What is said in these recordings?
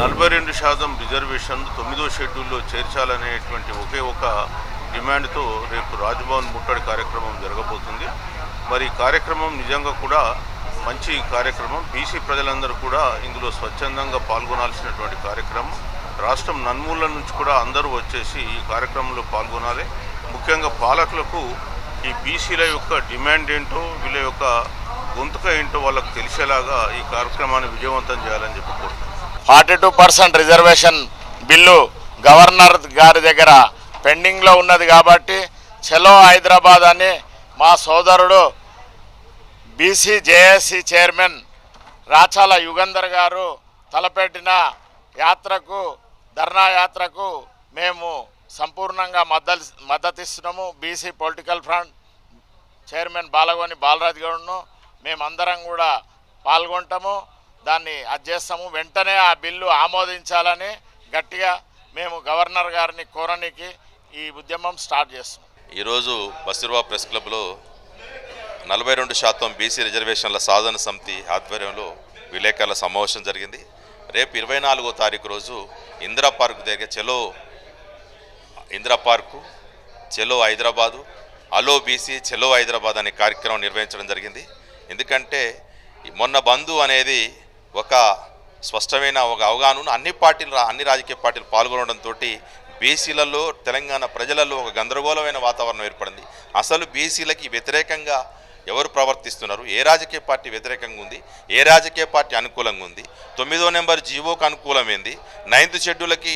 నలభై రెండు శాతం రిజర్వేషన్ తొమ్మిదో షెడ్యూల్లో చేర్చాలనేటువంటి ఒకే ఒక డిమాండ్తో రేపు రాజ్భవన్ ముట్టడి కార్యక్రమం జరగబోతుంది. మరి కార్యక్రమం నిజంగా కూడా మంచి కార్యక్రమం. బీసీ ప్రజలందరూ కూడా ఇందులో స్వచ్ఛందంగా పాల్గొనాల్సినటువంటి కార్యక్రమం. రాష్ట్రం నన్మూల నుంచి కూడా అందరూ వచ్చేసి ఈ కార్యక్రమంలో పాల్గొనాలి. ముఖ్యంగా పాలకులకు ఈ బీసీల యొక్క డిమాండ్ ఏంటో వీళ్ళ యొక్క గొంతుక ఏంటో వాళ్ళకు తెలిసేలాగా ఈ కార్యక్రమాన్ని విజయవంతం చేయాలని చెప్పి forty two percent reservation bill governor గారి దగ్గర పెండింగ్లో ఉన్నది కాబట్టి చలో హైదరాబాద్ అని మా సోదరుడు BC JAC chairman Rachala Yugandhar గారు తలపెట్టిన యాత్రకు ధర్నా యాత్రకు మేము సంపూర్ణంగా మద్దతు మద్దతిస్తున్నాము. BC political front chairman Balagoni Balaraj గౌడ్ను మేమందరం కూడా పాల్గొంటాము. దాన్ని అది చేస్తాము. వెంటనే ఆ బిల్లు ఆమోదించాలని గట్టిగా మేము గవర్నర్ గారిని కోరనికి ఈ ఉద్యమం స్టార్ట్ చేస్తున్నాం. ఈరోజు బసిర్వా ప్రెస్ క్లబ్లో నలభై రెండు శాతం బీసీ రిజర్వేషన్ల సాధన సమితి ఆధ్వర్యంలో విలేకరుల సమావేశం జరిగింది. రేపు ఇరవై నాలుగో తారీఖు రోజు ఇందిరా పార్క్ దగ్గర చెలో ఇందిరా పార్కు చెలో హైదరాబాదు అలో బీసీ చెలో హైదరాబాద్ అనే కార్యక్రమం నిర్వహించడం జరిగింది. ఎందుకంటే మొన్న బంధు అనేది ఒక స్పష్టమైన ఒక అవగాహన అన్ని పార్టీలు అన్ని రాజకీయ పార్టీలు పాల్గొనడంతో బీసీలలో తెలంగాణ ప్రజలలో ఒక గందరగోళమైన వాతావరణం ఏర్పడింది. అసలు బీసీలకి వ్యతిరేకంగా ఎవరు ప్రవర్తిస్తున్నారు? ఏ రాజకీయ పార్టీ వ్యతిరేకంగా ఉంది? ఏ రాజకీయ పార్టీ అనుకూలంగా ఉంది? తొమ్మిదో నెంబర్ జీవోకు అనుకూలమైంది నైన్త్ షెడ్యూల్కి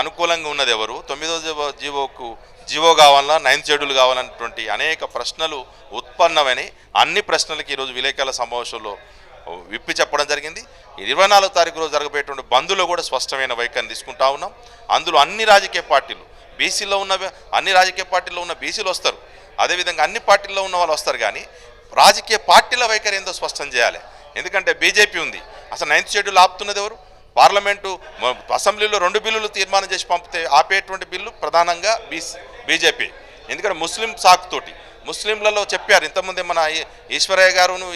అనుకూలంగా ఉన్నది ఎవరు? తొమ్మిదో జీవోకు జీవో కావాలా నైన్త్ షెడ్యూల్ కావాలన్నటువంటి అనేక ప్రశ్నలు ఉత్పన్నమని అన్ని ప్రశ్నలకి ఈరోజు విలేకరుల సమావేశంలో విప్పి చెప్పడం జరిగింది. ఇరవై నాలుగు తారీఖు రోజు జరగబోయేటువంటి బంద్లో కూడా స్పష్టమైన వైఖరిని తీసుకుంటా ఉన్నాం. అందులో అన్ని రాజకీయ పార్టీలు బీసీలో ఉన్న అన్ని రాజకీయ పార్టీల్లో ఉన్న బీసీలు వస్తారు. అదేవిధంగా అన్ని పార్టీల్లో ఉన్న వాళ్ళు వస్తారు కానీ రాజకీయ పార్టీల వైఖరి ఏందో స్పష్టం చేయాలి. ఎందుకంటే బీజేపీ ఉంది. అసలు నైన్త్ షెడ్యూల్ ఆపుతున్నది ఎవరు? పార్లమెంటు అసెంబ్లీలో రెండు బిల్లులు తీర్మానం చేసి పంపితే ఆపేటువంటి బిల్లు ప్రధానంగా బీసీ బీజేపీ. ఎందుకంటే ముస్లిం సాకుతోటి ముస్లింలలో చెప్పారు. ఇంతకుముందే మన ఈశ్వరయ్య గారును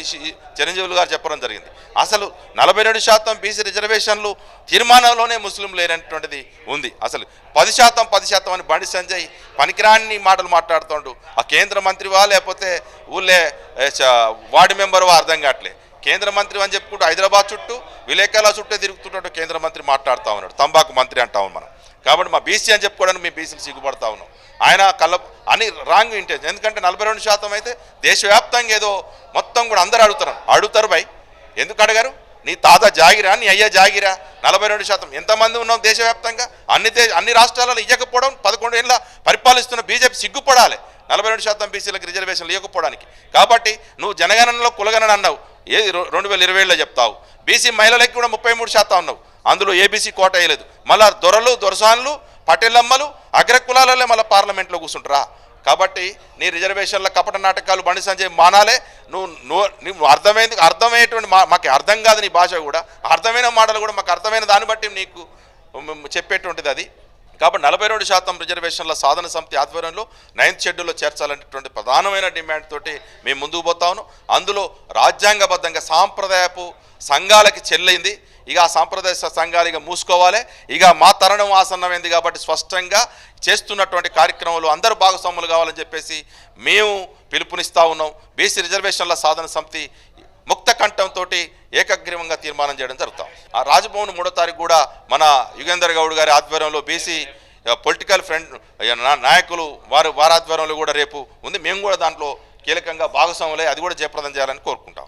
చిరంజీవులు గారు చెప్పడం జరిగింది. అసలు నలభై రెండు శాతం బీసీ రిజర్వేషన్లు తీర్మానంలోనే ముస్లిం లేనటువంటిది ఉంది. అసలు పది శాతం పది శాతం అని బండి సంజయ్ పనికిరాని మాటలు మాట్లాడుతుండు. ఆ కేంద్ర మంత్రివా లేకపోతే ఊళ్ళే చ- వార్డు మెంబర్వా అర్థం కావట్లే. కేంద్ర మంత్రి అని చెప్పుకుంటూ హైదరాబాద్ చుట్టూ విలేకరుల చుట్టూ తిరుగుతుంటాడు కేంద్ర మంత్రి మాట్లాడుతూ ఉన్నాడు. తంబాకు మంత్రి అంటాము మనం. కాబట్టి మా బీసీ అని చెప్పుకోవడానికి మేము బీసీలు సిగ్గుపడతా ఉన్నాం. ఆయన కళ్ళ అని రాంగ్ ఇంటెన్షన్ ఎందుకంటే నలభై రెండు శాతం అయితే దేశవ్యాప్తంగా ఏదో మొత్తం కూడా అందరూ అడుగుతారు. అడుగుతారు భయ్ ఎందుకు అడగారు? నీ తాత జాగిరా నీ అయ్య జాగిరా. నలభై రెండు శాతం. ఎంతమంది ఉన్నాం దేశవ్యాప్తంగా? అన్ని దేశ అన్ని రాష్ట్రాలలో ఇవ్వకపోవడం పదకొండు ఏళ్ళ పరిపాలిస్తున్న బీజేపీ సిగ్గుపడాలి. నలభై రెండు శాతం బీసీలకు రిజర్వేషన్లు ఇవ్వకపోవడానికి కాబట్టి నువ్వు జనగణనలో కులగణన అన్నావు. ఏది రెండు వేల ఇరవై ఏళ్ళలో చెప్తావు. బీసీ మహిళలకి కూడా ముప్పై మూడు శాతం అన్నావు. అందులో ఏబీసీ కోట వేయలేదు. మళ్ళా దొరలు దొరసాన్లు పటేలమ్మలు అగ్రకులాలలే మళ్ళీ పార్లమెంట్లో కూర్చుంటారా? కాబట్టి నీ రిజర్వేషన్ల కపట నాటకాలు బండి సంజయ్ మానాలే. నువ్వు నువ్వు నువ్వు అర్థమైంది అర్థమయ్యేటువంటి మా మాకు అర్థం కాదు నీ భాష కూడా. అర్థమైన మాటలు కూడా మాకు అర్థమైన దాన్ని బట్టి నీకు చెప్పేటువంటిది అది. కాబట్టి నలభై రెండు శాతం రిజర్వేషన్ల సాధన సమితి ఆధ్వర్యంలో నైన్త్ షెడ్యూల్లో చేర్చాలనేటువంటి ప్రధానమైన డిమాండ్ తోటి మేము ముందుకు పోతా ఉన్నాం. అందులో రాజ్యాంగబద్ధంగా సాంప్రదాయపు సంఘాలకి చెల్లైంది. ఇక ఆ సాంప్రదాయ సంఘాలు ఇక మూసుకోవాలి. ఇక మా తరుణం ఆసన్నమైంది కాబట్టి స్పష్టంగా చేస్తున్నటువంటి కార్యక్రమంలో అందరూ భాగస్వాములు కావాలని చెప్పేసి మేము పిలుపునిస్తూ ఉన్నాం. బీసీ రిజర్వేషన్ల సాధన సమితి ముక్త కంఠంతో ఏకగ్రీవంగా తీర్మానం చేయడం జరుగుతాం. ఆ రాజభవన్ మూడో తారీఖు కూడా మన యుగేందర్ గౌడ్ గారి ఆధ్వర్యంలో బీసీ పొలిటికల్ ఫ్రెండ్ నాయకులు వారు వారాధ్వర్యంలో కూడా రేపు ఉంది. మేము కూడా దాంట్లో కీలకంగా భాగస్వాములై అది కూడా జయప్రదం చేయాలని కోరుకుంటాం.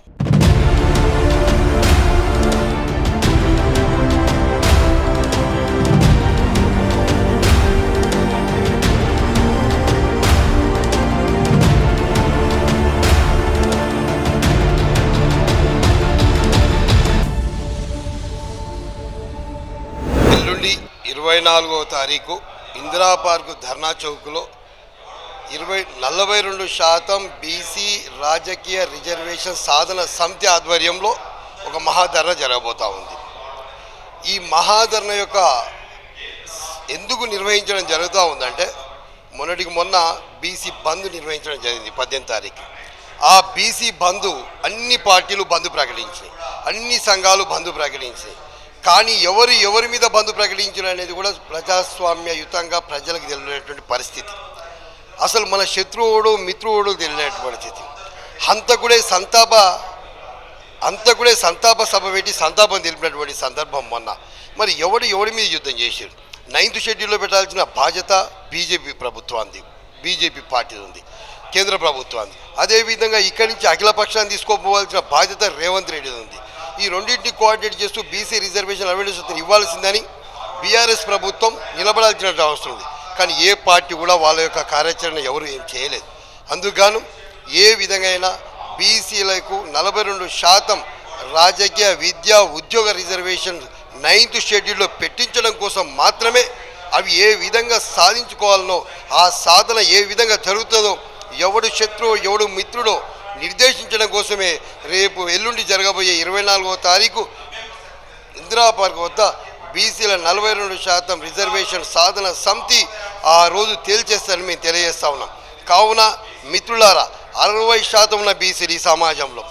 ఇరవై నాలుగవ తారీఖు ఇందిరా పార్క్ ధర్నా చౌక్లో ఇరవై నలభై రెండు శాతం బీసీ రాజకీయ రిజర్వేషన్ సాధన సమితి ఆధ్వర్యంలో ఒక మహాధరణ జరగబోతా ఉంది. ఈ మహాధరణ యొక్క ఎందుకు నిర్వహించడం జరుగుతూ ఉందంటే మొన్నటికి మొన్న బీసీ బంద్ నిర్వహించడం జరిగింది పద్దెనిమిది తారీఖు. ఆ బీసీ బంద్ అన్ని పార్టీలు బంద్ ప్రకటించాయి అన్ని సంఘాలు బంద్ ప్రకటించాయి కానీ ఎవరు ఎవరి మీద బంధు ప్రకటించారు అనేది కూడా ప్రజాస్వామ్యయుతంగా ప్రజలకు తెలియనటువంటి పరిస్థితి. అసలు మన శత్రువుడు మిత్రువుడు తెలియనటువంటి పరిస్థితి. హంతకుడే సంతాప అంతకుడే సంతాప సభ పెట్టి సంతాపం తెలిపినటువంటి సందర్భం మొన్న. మరి ఎవడు ఎవడి మీద యుద్ధం చేశారు నైన్త్ షెడ్యూల్లో పెట్టాల్సిన బాధ్యత బీజేపీ ప్రభుత్వాన్ని బీజేపీ పార్టీ ఉంది కేంద్ర ప్రభుత్వాన్ని అదేవిధంగా ఇక్కడి నుంచి అఖిల పక్షాన్ని తీసుకోపోవాల్సిన బాధ్యత రేవంత్ రెడ్డి ఉంది ఈ రెండింటిని కోఆర్డినేట్ చేస్తూ బీసీ రిజర్వేషన్ అవేర్నెస్ ఇవ్వాల్సిందని బీఆర్ఎస్ ప్రభుత్వం నిలబడాల్సిన అవసరం ఉంది కానీ ఏ పార్టీ కూడా వాళ్ళ యొక్క కార్యాచరణ ఎవరు ఏం చేయలేదు. అందుకు ఏ విధంగా అయినా బీసీలకు నలభై రెండు శాతం రాజకీయ విద్యా ఉద్యోగ రిజర్వేషన్ నైన్త్ షెడ్యూల్లో పెట్టించడం కోసం మాత్రమే అవి ఏ విధంగా సాధించుకోవాలనో ఆ సాధన ఏ విధంగా జరుగుతుందో ఎవడు శత్రువు ఎవడు మిత్రుడో నిర్దేశించడం కోసమే రేపు ఎల్లుండి జరగబోయే ఇరవై నాలుగవ తారీఖు ఇందిరా పార్క్ వద్ద బీసీల నలభై రెండు శాతం రిజర్వేషన్ సాధన సమితి ఆ రోజు తేల్చేస్తారని మేము తెలియజేస్తా ఉన్నాం. కావున మిత్రులారా అరవై శాతం ఉన్న బీసీలు ఈ సమాజంలో.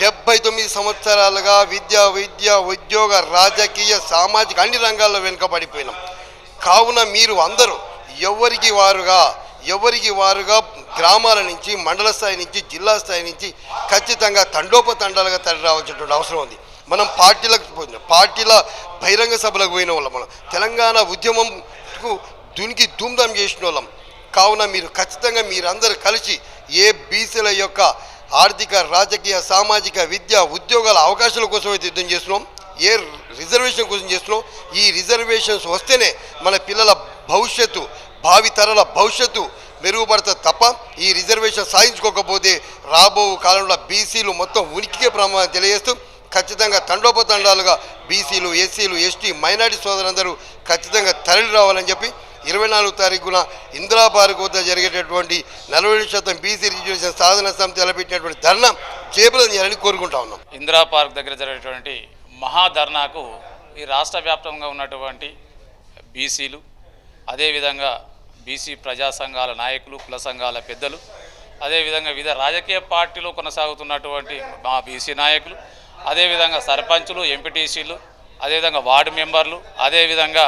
డెబ్బై తొమ్మిది సంవత్సరాలుగా విద్య విద్య ఉద్యోగ రాజకీయ సామాజిక అన్ని రంగాల్లో వెనుకబడిపోయినాం. కావున మీరు అందరూ ఎవరికి వారుగా ఎవరికి వారుగా గ్రామాల నుంచి మండల స్థాయి నుంచి జిల్లా స్థాయి నుంచి ఖచ్చితంగా తండోపతండాలుగా తరలి రావాల్సినటువంటి అవసరం ఉంది. మనం పార్టీలకు పార్టీల బహిరంగ సభలకు పోయిన వాళ్ళం మనం. తెలంగాణ ఉద్యమంకు దునికి ధూమ్ధాం చేసిన వాళ్ళం. కావున మీరు ఖచ్చితంగా మీరందరూ కలిసి ఏ బీసీల యొక్క ఆర్థిక రాజకీయ సామాజిక విద్య ఉద్యోగాల అవకాశాల కోసం అయితే యుద్ధం చేస్తున్నాం ఏ రిజర్వేషన్ కోసం చేస్తున్నాం ఈ రిజర్వేషన్స్ వస్తేనే మన పిల్లల భవిష్యత్తు భావితరాల భవిష్యత్తు మెరుగుపడుతుంది తప్ప ఈ రిజర్వేషన్ సాధించుకోకపోతే రాబో కాలంలో బీసీలు మొత్తం ఉనికికే ప్రమాదం తెలియజేస్తూ ఖచ్చితంగా తండోపతండాలుగా బీసీలు ఎస్సీలు ఎస్టీ మైనార్టీ సోదరులందరూ ఖచ్చితంగా తరలి రావాలని చెప్పి ఇరవై నాలుగు తారీఖున ఇందిరా పార్క్ వద్ద జరిగేటటువంటి నలభై ఏడు శాతం బీసీ రిజర్వేషన్ సాధన సమితి తలపెట్టినటువంటి ధర్నా చేపలం చేయాలని కోరుకుంటా ఉన్నాం. ఇందిరా పార్క్ దగ్గర జరిగేటువంటి మహాధర్నాకు ఈ రాష్ట్ర వ్యాప్తంగా ఉన్నటువంటి బీసీలు అదేవిధంగా బీసీ ప్రజా సంఘాల నాయకులు కుల సంఘాల పెద్దలు అదేవిధంగా వివిధ రాజకీయ పార్టీలు కొనసాగుతున్నటువంటి మా బీసీ నాయకులు అదేవిధంగా సర్పంచులు ఎంపీటీసీలు అదేవిధంగా వార్డు మెంబర్లు అదేవిధంగా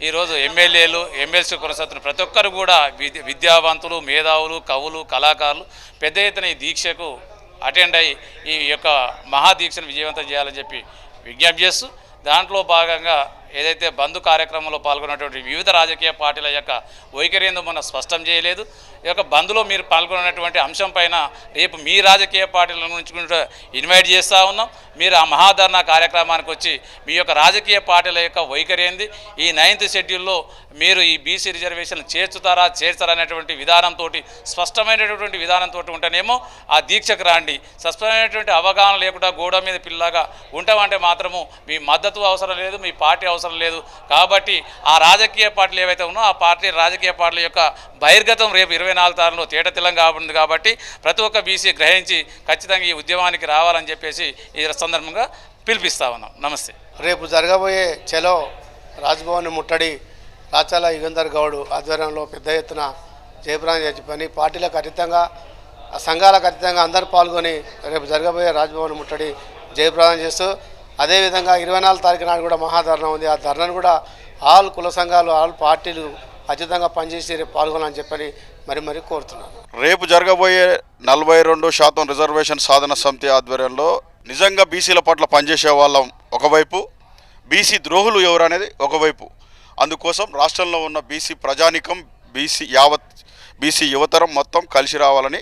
ఈరోజు ఎమ్మెల్యేలు ఎమ్మెల్సీ కొనసాగుతున్న ప్రతి ఒక్కరు కూడా విద్య విద్యావంతులు మేధావులు కవులు కళాకారులు పెద్ద ఎత్తున ఈ దీక్షకు అటెండ్ అయ్యి ఈ యొక్క మహాదీక్షను విజయవంతం చేయాలని చెప్పి విజ్ఞప్తి చేస్తూ దాంట్లో భాగంగా ఏదైతే బంధు కార్యక్రమంలో పాల్గొన్నటువంటి వివిధ రాజకీయ పార్టీల యొక్క వైఖరి ఏందో మొన్న స్పష్టం చేయలేదు. ఈ యొక్క బంద్లో మీరు పాల్గొన్నటువంటి అంశం పైన రేపు మీ రాజకీయ పార్టీల నుంచి కూడా ఇన్వైట్ చేస్తూ ఉన్నాం. మీరు ఆ మహాధరణ కార్యక్రమానికి వచ్చి మీ యొక్క రాజకీయ పార్టీల యొక్క వైఖరి ఏంది? ఈ నైన్త్ షెడ్యూల్లో మీరు ఈ బీసీ రిజర్వేషన్ చేర్చుతారా చేర్చారా అనేటువంటి విధానంతో స్పష్టమైనటువంటి విధానంతో ఉంటేనేమో ఆ దీక్షకు రాండి. స్పష్టమైనటువంటి అవగాహన లేకుండా గోడ మీద పిల్లగా ఉంటామంటే మాత్రము మీ మద్దతు అవసరం లేదు మీ పార్టీ అవసరం అవసరం లేదు. కాబట్టి ఆ రాజకీయ పార్టీలు ఏవైతే ఉన్నో ఆ పార్టీ రాజకీయ పార్టీల యొక్క బహిర్గతం రేపు ఇరవై నాలుగు తారీఖులో తేటతెల్లం కాబట్టి కాబట్టి ప్రతి ఒక్క బీసీ గ్రహించి ఖచ్చితంగా ఈ ఉద్యమానికి రావాలని చెప్పేసి ఈ సందర్భంగా పిలిపిస్తా ఉన్నాం. నమస్తే. రేపు జరగబోయే చలో రాజ్భవన్ ముట్టడి రాచాల యుగంధర్ గౌడ్ ఆధ్వర్యంలో పెద్ద ఎత్తున జయప్రదం చేసి పని పార్టీలకు అతీతంగా సంఘాలకు అతీతంగా అందరూ పాల్గొని రేపు జరగబోయే రాజ్భవన్ ముట్టడి జయప్రదం చేస్తూ అదేవిధంగా ఇరవై నాలుగు తారీఖు నాడు కూడా మహాధర్నా ఉంది. ఆ ధర్నాను కూడా ఆల్ కుల సంఘాలు ఆల్ పార్టీలు అతీతంగా పనిచేసి రేపు పాల్గొనాలని చెప్పని మరి మరి కోరుతున్నాను. రేపు జరగబోయే నలభై రెండు శాతం రిజర్వేషన్ సాధన సమితి ఆధ్వర్యంలో నిజంగా బీసీల పట్ల పనిచేసే వాళ్ళం ఒకవైపు బీసీ ద్రోహులు ఎవరు అనేది ఒకవైపు. అందుకోసం రాష్ట్రంలో ఉన్న బీసీ ప్రజానికం బీసీ యావత్ బీసీ యువతరం మొత్తం కలిసి రావాలని